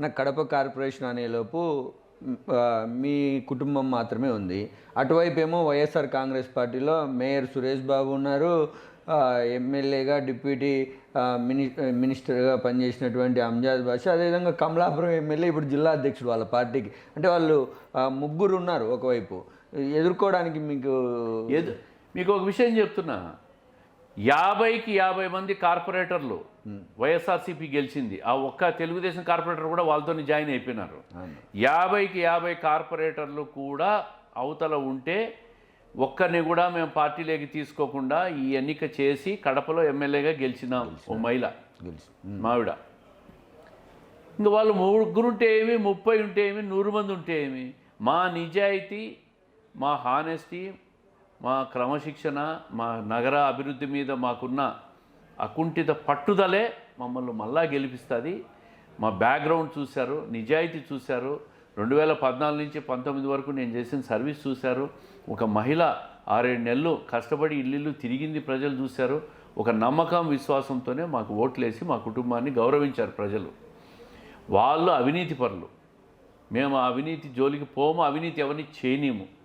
నాకు కడప కార్పొరేషన్ అనేలోపు మీ కుటుంబం మాత్రమే ఉంది. అటువైపు ఏమో వైఎస్ఆర్ కాంగ్రెస్ పార్టీలో మేయర్ సురేష్ బాబు ఉన్నారు. ఎమ్మెల్యేగా డిప్యూటీ మిని మినిస్టర్గా పనిచేసినటువంటి అంజాద్ బాషా అదేవిధంగా కమలాపురం ఎమ్మెల్యే ఇప్పుడు జిల్లా అధ్యక్షుడు వాళ్ళ పార్టీకి. అంటే వాళ్ళు ముగ్గురు ఉన్నారు ఒకవైపు. ఎదుర్కోవడానికి మీకు ఏదో? మీకు ఒక విషయం చెప్తున్నా. యాభైకి యాభై మంది కార్పొరేటర్లు వైఎస్ఆర్సీపీ గెలిచింది. ఆ ఒక్క తెలుగుదేశం కార్పొరేటర్ కూడా వాళ్ళతో జాయిన్ అయిపోయినారు. యాభైకి యాభై కార్పొరేటర్లు కూడా అవతల ఉంటే ఒక్కరిని కూడా మేము పార్టీలోకి తీసుకోకుండా ఈ ఎన్నిక చేసి కడపలో ఎమ్మెల్యేగా గెలిచినాం ఓ మహిళ. గెలిచి మావిడ ఇంకా వాళ్ళు ముగ్గురు ఉంటే ఏమి ముప్పై ఉంటే ఏమి నూరు మంది ఉంటే ఏమి మా నిజాయితీ మా హానెస్టీ మా క్రమశిక్షణ మా నగర అభివృద్ధి మీద మాకున్న అకుంఠిత పట్టుదలే మమ్మల్ని మళ్ళా గెలిపిస్తుంది. మా బ్యాక్గ్రౌండ్ చూశారు నిజాయితీ చూశారు. రెండు వేల పద్నాలుగు నుంచి పంతొమ్మిది వరకు నేను చేసిన సర్వీస్ చూశారు. ఒక మహిళ ఆరేడు నెలలు కష్టపడి ఇల్లు తిరిగింది ప్రజలు చూశారు. ఒక నమ్మకం విశ్వాసంతోనే మాకు ఓట్లేసి మా కుటుంబాన్ని గౌరవించారు ప్రజలు. వాళ్ళు అవినీతి పరులు. మేము ఆ అవినీతి జోలికి పోము అవినీతి ఎవరిని చేయనీము